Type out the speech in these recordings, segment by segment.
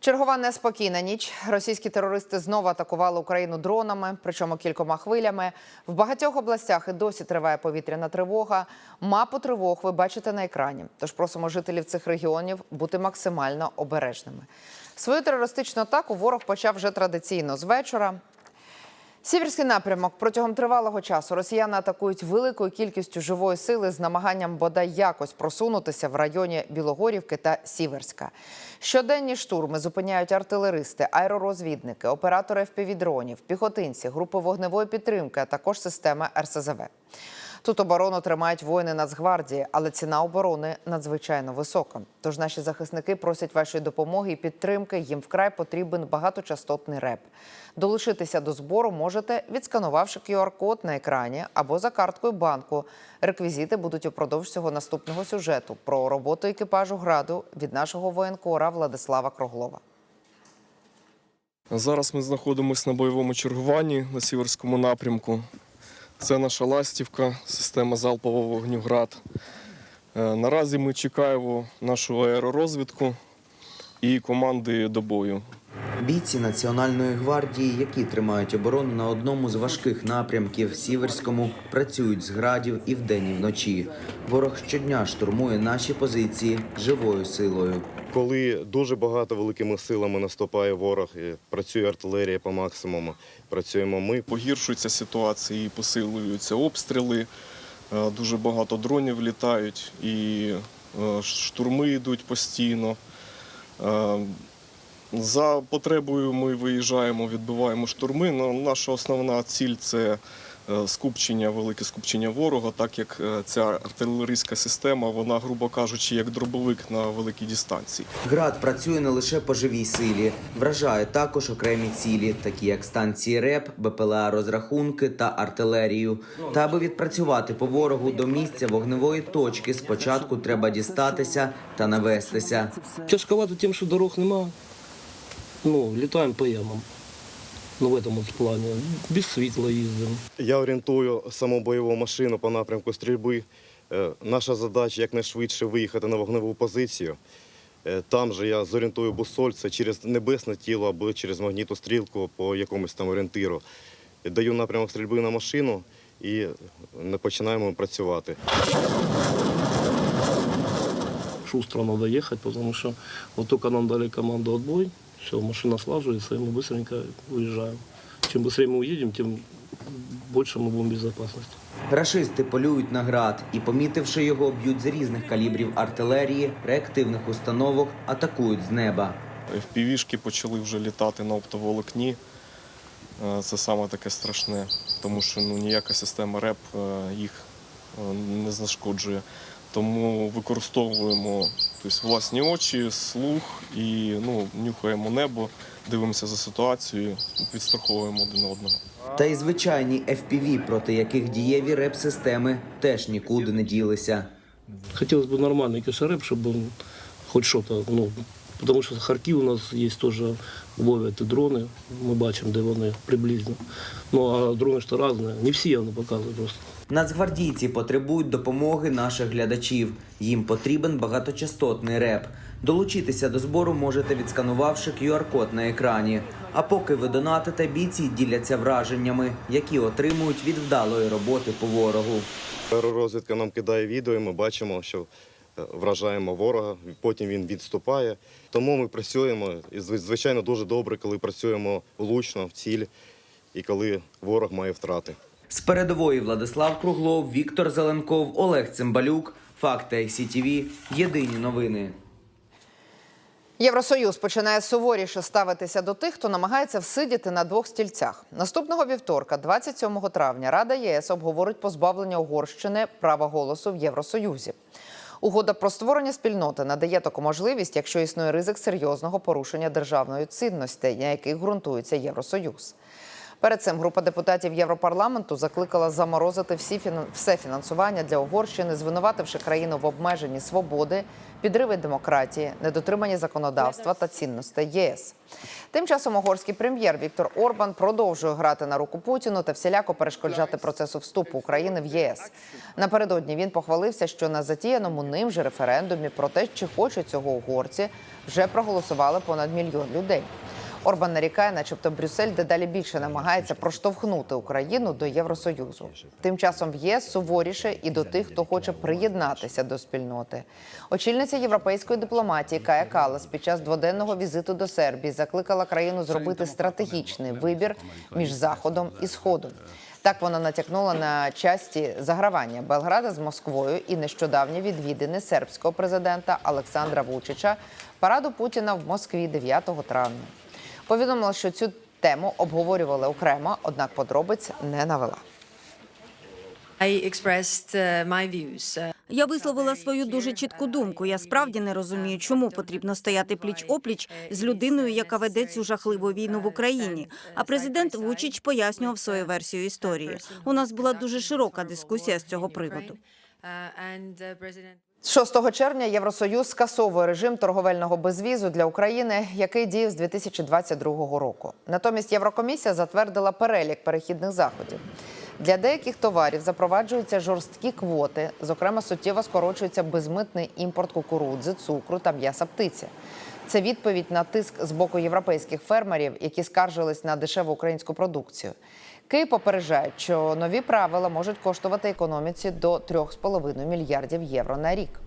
Чергова неспокійна ніч. Російські терористи знову атакували Україну дронами, причому кількома хвилями. В багатьох областях і досі триває повітряна тривога. Мапу тривог ви бачите на екрані. Тож просимо жителів цих регіонів бути максимально обережними. Свою терористичну атаку ворог почав вже традиційно з вечора. Сіверський напрямок протягом тривалого часу росіяни атакують великою кількістю живої сили з намаганням бодай якось просунутися в районі Білогорівки та Сіверська. Щоденні штурми зупиняють артилеристи, аеророзвідники, оператори FPV-дронів, піхотинці, групи вогневої підтримки, а також системи РСЗВ. Тут оборону тримають воїни Нацгвардії, але ціна оборони надзвичайно висока. Тож наші захисники просять вашої допомоги і підтримки. Їм вкрай потрібен багаточастотний реп. Долучитися до збору можете, відсканувавши QR-код на екрані або за карткою банку. Реквізити будуть упродовж цього наступного сюжету про роботу екіпажу граду від нашого воєнкора Владислава Круглова. Зараз ми знаходимося на бойовому чергуванні на Сіверському напрямку. Це наша ластівка, система залпового вогню «Град». Е, Наразі ми чекаємо нашу аеророзвідку і команди до бою. Бійці Національної гвардії, які тримають оборону на одному з важких напрямків Сіверському, працюють з градів і вдень, і вночі. Ворог щодня штурмує наші позиції живою силою. Коли дуже багато великими силами наступає ворог, працює артилерія по максимуму, працюємо ми. Погіршується ситуація і посилюються обстріли. Е, Дуже багато дронів літають і е, штурми йдуть постійно. Е, За потребою ми виїжджаємо, відбиваємо штурми. Но наша основна ціль це скупчення, велике скупчення ворога, так як е, ця артилерійська система, вона, грубо кажучи, як дробовик на великій дистанції. Град працює не лише по живій силі, вражає також окремі цілі, такі як станції РЕП, БПЛА розрахунки та артилерію. Та аби відпрацювати по ворогу до місця вогневої точки, спочатку треба дістатися та навестися. Тяжковато тем, что дорог нема. Ну, летаем по ямам. Ну, в этом вот плане. Без світла їздимо. Я орієнтую саму бойову машину по напрямку стрільби. Е, Наша задача якнайшвидше виїхати на вогневу позицію. Е, Там же я зорієнтую бусоль, це через небесне тіло або через магнітну стрілку по якомусь там орієнтиру. Даю напрямок стрільби на машину і починаємо працювати. Шустро надо ехать, потому что вот только нам дали команду отбой, все, машина слаживается, и мы быстренько уезжаем. Чем быстрее мы уедем, тем больше мы будем в безопасности. Рашисти полюють на град і, помітивши його, б'ють з різних калібрів артилерії, реактивних установок, атакують з неба. FPV-шки почали вже літати на оптоволокні. Е, Це саме таке страшне, тому що ну, ніяка система РЕП е, їх е, не знешкоджує. Тому використовуємо тобто, власні очі, слух і ну, нюхаємо небо, дивимося за ситуацією, підстраховуємо один одного. Та й звичайні FPV, проти яких дієві реп-системи теж нікуди не ділися. Хотелось бы нормальный кишареп, чтобы он хоть что-то, ну, потому что Харків у нас есть тоже ловят і дрони, ми бачимо, де вони приблизно. Ну, а дрони ж то різні, не всі вони показують просто. Нацгвардійці потребують допомоги наших глядачів. Їм потрібен багаточастотний реп. Долучитися до збору можете відсканувавши QR-код на екрані. А поки ви донатите, бійці діляться враженнями, які отримують від вдалої роботи по ворогу. Аеророзвідка нам кидає відео, і ми бачимо, що е, вражаємо ворога, потім він відступає. Тому ми працюємо, і звичайно дуже добре, коли працюємо влучно в ціль і коли ворог має втрати. З передової Владислав Круглов, Віктор Зеленков, Олег Цимбалюк. Факти ICTV. Єдині новини. Євросоюз починає суворіше ставитися до тих, хто намагається всидіти на двох стільцях. Наступного вівторка, 27 травня, Рада єС обговорить позбавлення Угорщини права голосу в Євросоюзі. Угода про створення спільноти надає таку можливість, якщо існує ризик серйозного порушення державної цінності, на яких ґрунтується Євросоюз. Перед цим група депутатів Європарламенту закликала заморозити всі все фінансування для Угорщини, звинувативши країну в обмеженні свободи, підриви демократії, недотриманні законодавства та цінностей ЄС. Тим часом угорський прем'єр Віктор Орбан продовжує грати на руку Путіну та всіляко перешкоджати процесу вступу України в ЄС. Напередодні він похвалився, що на затіяному ним же референдумі про те, чи хочуть цього угорці, вже проголосували понад мільйон людей. Орбан нарікає, начебто Брюссель дедалі більше намагається проштовхнути Україну до Євросоюзу. Тим часом в ЄС суворіше і до тих, хто хоче приєднатися до спільноти. Очільниця європейської дипломатії Кая Калас під час дводенного візиту до Сербії закликала країну зробити стратегічний вибір між заходом і сходом. Так вона натякнула на часті загравання Белграда з Москвою і нещодавні відвідини сербського президента Олександра Вучича параду Путіна в Москві 9 травня. Повідомила, що цю тему обговорювали окремо, однак подробиць не навела. Views. Uh, Я висловила свою дуже чітку думку. Я справді не розумію, чому потрібно стояти пліч опліч з людиною, яка веде цю жахливу війну в Україні. А президент Вучич пояснював свою версію історії. У нас була дуже широка дискусія з цього приводу. Uh, and uh, President З 6 червня Євросоюз скасовує режим торговельного безвізу для України, який діяв з 2022 року. Натомість Єврокомісія затвердила перелік перехідних заходів. Для деяких товарів запроваджуються жорсткі квоти. Зокрема, суттєво скорочується безмитний імпорт кукурудзи, цукру та м'яса птиці. Це відповідь на тиск з боку європейських фермерів, які скаржились на дешеву українську продукцію. Київ попереджає, що нові правила можуть коштувати економіці до 3,5 мільярдів євро на рік.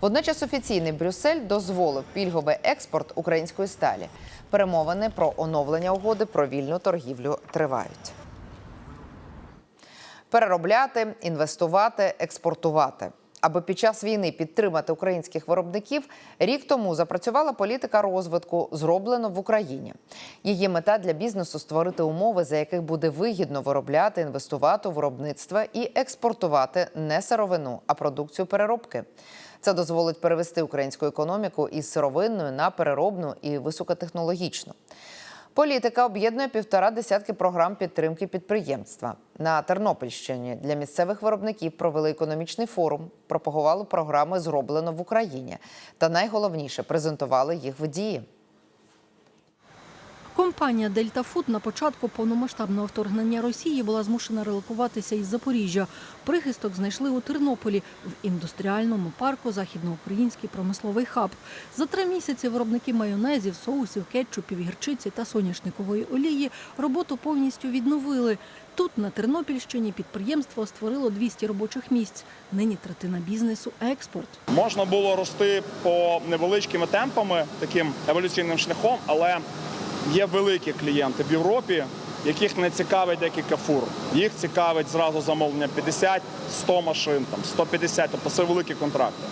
Водночас офіційний Брюссель дозволив пільговий експорт української сталі. Перемовини про оновлення угоди про вільну торгівлю тривають. Переробляти, інвестувати, експортувати. Аби під час війни підтримати українських виробників, рік тому запрацювала політика розвитку, зроблено в Україні. Її мета для бізнесу створити умови, за яких буде вигідно виробляти, інвестувати у виробництво і експортувати не сировину, а продукцію переробки. Це дозволить перевести українську економіку із сировинної на переробну і високотехнологічну. Політика об'єднує півтора десятки програм підтримки підприємства. На Тернопільщині для місцевих виробників провели економічний форум, пропагували програми Зроблено в Україні. Та найголовніше презентували їх в дії. Компанія Дельта Фуд на початку повномасштабного вторгнення Росії була змушена релокуватися із Запоріжжя. Прихисток знайшли у Тернополі в індустріальному парку Західноукраїнський промисловий хаб. За три місяці виробники майонезів, соусів, кетчупів, гірчиці та соняшникової олії роботу повністю відновили. Тут, на Тернопільщині, підприємство створило 200 робочих місць. Нині третина бізнесу експорт. Можна було рости по невеличкими темпами, таким еволюційним шляхом, але є великі клієнти в Європі, яких не цікавить декілька фур. Їх цікавить зразу замовлення 50-100 машин, там 150, тобто це великі контракти.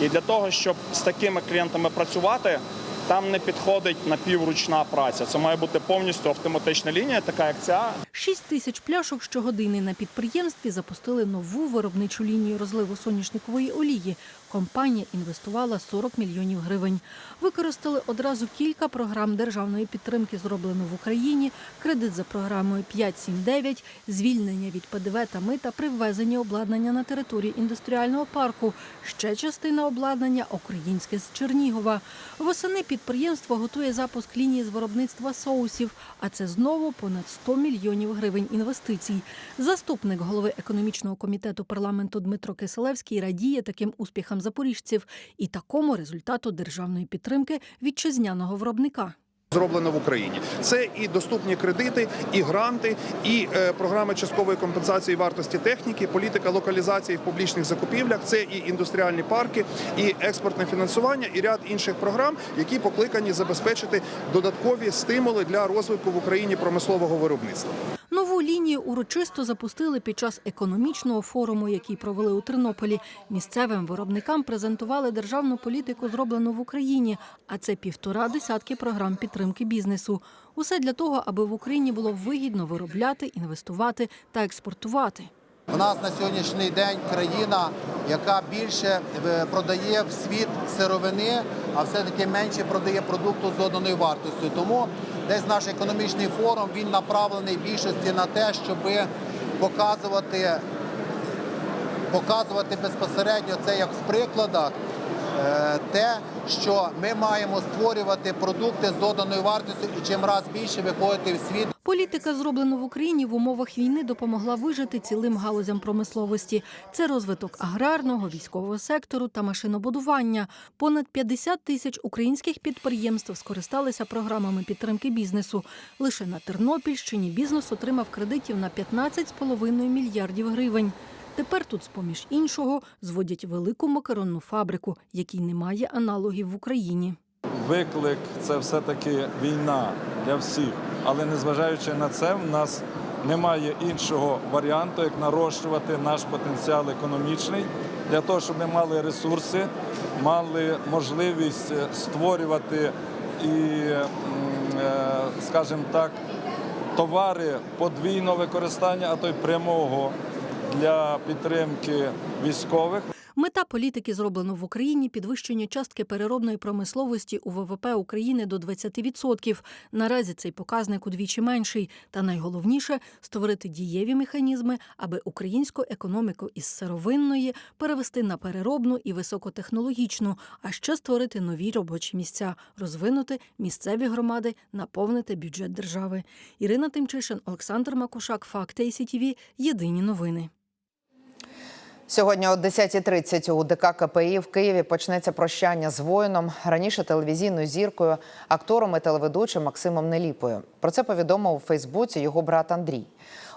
І для того, щоб з такими клієнтами працювати, там не підходить напівручна праця. Це має бути повністю автоматична лінія, така як ця. 6 тисяч пляшок щогодини на підприємстві запустили нову виробничу лінію розливу соняшникової олії. Компанія інвестувала 40 мільйонів гривень. Використали одразу кілька програм державної підтримки, зроблено в Україні, кредит за програмою 579, звільнення від ПДВ та мита при ввезенні обладнання на території індустріального парку. Ще частина обладнання українське з Чернігова. Восени підприємство готує запуск лінії з виробництва соусів, а це знову понад 100 мільйонів гривень інвестицій. Заступник голови економічного комітету парламенту Дмитро Киселевський радіє таким успіхам запоріжців і такому результату державної підтримки вітчизняного виробника. Зроблено в Україні. Це і доступні кредити, і гранти, і е, програми часткової компенсації вартості техніки, політика локалізації в публічних закупівлях. Це і індустріальні парки, і експортне фінансування, і ряд інших програм, які покликані забезпечити додаткові стимули для розвитку в Україні промислового виробництва. Нову лінію урочисто запустили під час економічного форуму, який провели у Тернополі. Місцевим виробникам презентували державну політику, зроблену в Україні. А це півтора десятки програм підтримки бізнесу. Усе для того, аби в Україні було вигідно виробляти, інвестувати та експортувати. У нас на сьогоднішній день країна, яка більше е, продає в світ сировини, а все-таки менше продає продукту з доданою вартістю. Тому десь наш економічний форум він направлений більшості на те, щоб показувати, показувати безпосередньо це як в прикладах. е, Те, що ми маємо створювати продукти з доданою вартістю і чим раз більше виходити в світ Політика, зроблена в Україні в умовах війни, допомогла вижити цілим галузям промисловості. Це розвиток аграрного, військового сектору та машинобудування. Понад 50 тисяч українських підприємств скористалися програмами підтримки бізнесу. Лише на Тернопільщині бізнес отримав кредитів на 15,5 мільярдів гривень. Тепер тут, з-поміж іншого, зводять велику макаронну фабрику, якій немає аналогів в Україні. Виклик це все-таки війна для всіх. Але незважаючи на це, в нас немає іншого варіанту, як нарощувати наш потенціал економічний для того, щоб ми мали ресурси, мали можливість е, створювати і, е, скажімо так, товари подвійного використання, а то й прямого для підтримки військових. Мета політики зроблено в Україні підвищення частки переробної промисловості у ВВП України до 20%. Наразі цей показник удвічі менший. Та найголовніше створити дієві механізми, аби українську економіку із сировинної перевести на переробну і високотехнологічну, а ще створити нові робочі місця, розвинути місцеві громади, наповнити бюджет держави. Ірина Тимчишин, Олександр Макушак, Факти СІТВ. Єдині новини. Сьогодні о 10.30 у ДК КПІ в Києві почнеться прощання з воїном, раніше телевізійною зіркою, актором і телеведучим Максимом Неліпою. Про це повідомив у Фейсбуці його брат Андрій.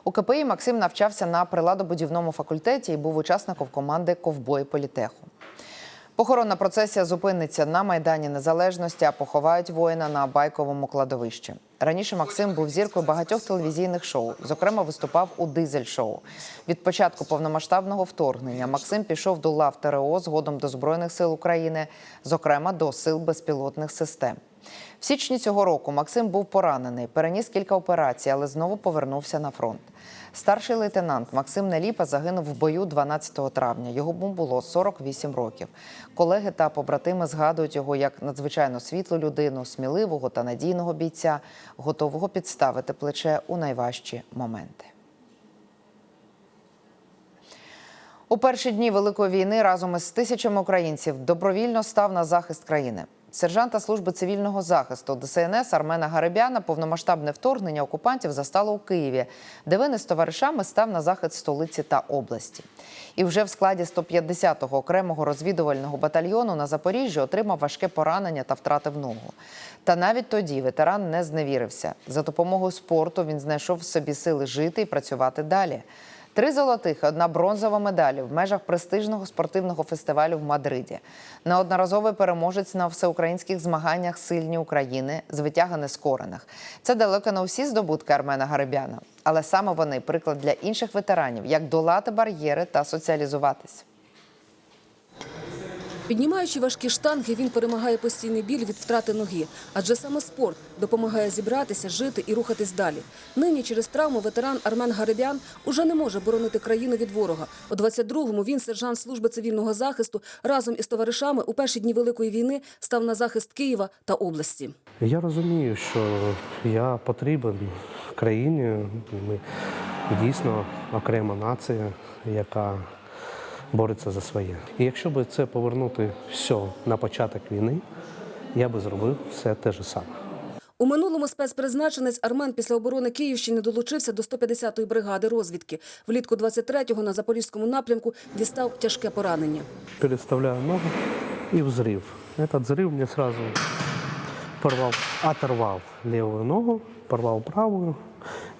У КПІ Максим навчався на приладобудівному факультеті і був учасником команди Ковбої політеху. Похоронна процесія зупиниться на Майдані Незалежності, а поховають воїна на байковому кладовищі. Раніше Максим був зіркою багатьох телевізійних шоу. Зокрема, виступав у дизель-шоу. Від початку повномасштабного вторгнення Максим пішов до лав ТРО згодом до Збройних сил України, зокрема до сил безпілотних систем. В січні цього року Максим був поранений, переніс кілька операцій, але знову повернувся на фронт. Старший лейтенант Максим Неліпа загинув в бою 12 травня. Йому було 48 років. Колеги та побратими згадують його як надзвичайно світлу людину, сміливого та надійного бійця, готового підставити плече у найважчі моменти. У перші дні Великої війни разом із тисячами українців добровільно став на захист країни. Сержанта служби цивільного захисту ДСНС Армена Гаребяна повномасштабне вторгнення окупантів застало у Києві, де він із товаришами став на захист столиці та області. І вже в складі 150-го окремого розвідувального батальйону на Запоріжжі отримав важке поранення та втратив ногу. Та навіть тоді ветеран не зневірився. За допомогою спорту він знайшов в собі сили жити і працювати далі. Три золотих, і одна бронзова медалі в межах престижного спортивного фестивалю в Мадриді. Неодноразовий переможець на всеукраїнських змаганнях Сильні України з витяга нескорених. Це далеко не усі здобутки Армена Гарибяна, але саме вони приклад для інших ветеранів, як долати бар'єри та соціалізуватись. Піднімаючи важкі штанги, він перемагає постійний біль від втрати ноги, адже саме спорт допомагає зібратися, жити і рухатись далі. Нині через травму ветеран Армен Гарибян уже не може боронити країну від ворога. У 22-му він, сержант служби цивільного захисту, разом із товаришами у перші дні великої війни став на захист Києва та області. Я розумію, що я потрібен країні. Ми дійсно окрема нація, яка бореться за своє. І якщо б це повернути все на початок війни, я би зробив все те ж саме. У минулому спецпризначенець Армен після оборони Київщини долучився до 150-ї бригади розвідки. Влітку 23-го на Запорізькому напрямку дістав тяжке поранення. Переставляю ногу и взрыв. Этот взрыв мне сразу порвал, оторвал левую ногу, порвал правую,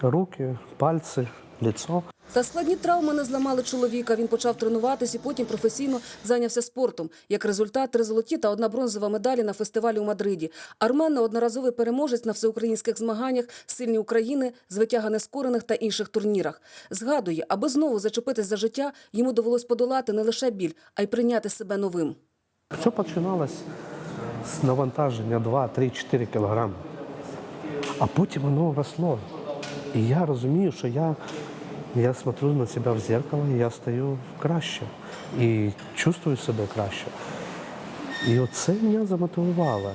руки, пальцы, лицо. Та складні травми не зламали чоловіка. Він почав тренуватись і потім професійно зайнявся спортом. Як результат, три золоті та одна бронзова медалі на фестивалі у Мадриді. Армен – неодноразовий переможець на всеукраїнських змаганнях «Сильні України», з витяга нескорених та інших турнірах. Згадує, аби знову зачепитись за життя, йому довелось подолати не лише біль, а й прийняти себе новим. Все починалось з навантаження 2, 3, 4 кілограми. А потім воно росло. І я розумію, що я, я смотрю на себе в зеркало, і я стаю краще. І чувствую себе краще. І оце мене замотивувало.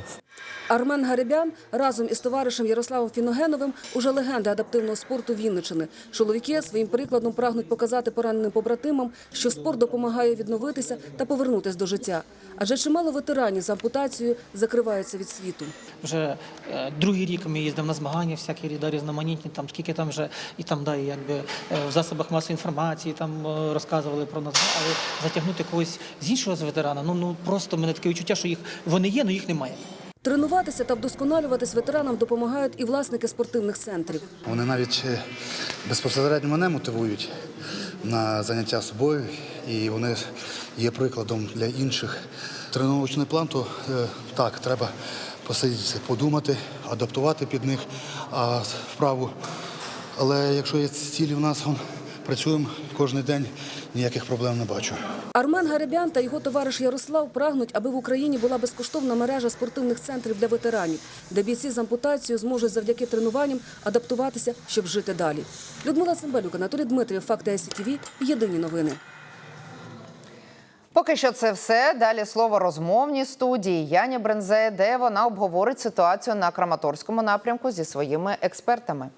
Армен Гарибян разом із товаришем Ярославом Фіногеновим уже легенди адаптивного спорту Вінничини. Чоловіки своїм прикладом прагнуть показати пораненим побратимам, що спорт допомагає відновитися та повернутись до життя. Адже чимало ветеранів з ампутацією закриваються від світу. Вже е, другий рік ми їздимо на змагання, всякі да, різноманітні, там скільки там вже і там да, і якби е, в засобах масової інформації там е, розказували про нас, але затягнути когось з іншого з ветерана, ну ну просто мене таке відчуття, що їх вони є, але їх немає. Тренуватися та вдосконалюватись ветеранам допомагають і власники спортивних центрів. Вони навіть е, безпосередньо мене мотивують на заняття собою, і вони є прикладом для інших. Тренувачний план, то е, так, треба посидіти, подумати, адаптувати під них вправу. Але якщо є цілі в нас, працюємо кожен день, ніяких проблем не бачу. Армен Гарибян та його товариш Ярослав прагнуть, аби в Україні була безкоштовна мережа спортивних центрів для ветеранів, де бійці з ампутацією зможуть завдяки тренуванням адаптуватися, щоб жити далі. Людмила Цимбалюк, Анатолій Дмитрів, Факти СІТВ, Єдині новини. Поки що це все. Далі слово розмовній студії Яні Брензе, де вона обговорить ситуацію на Краматорському напрямку зі своїми експертами.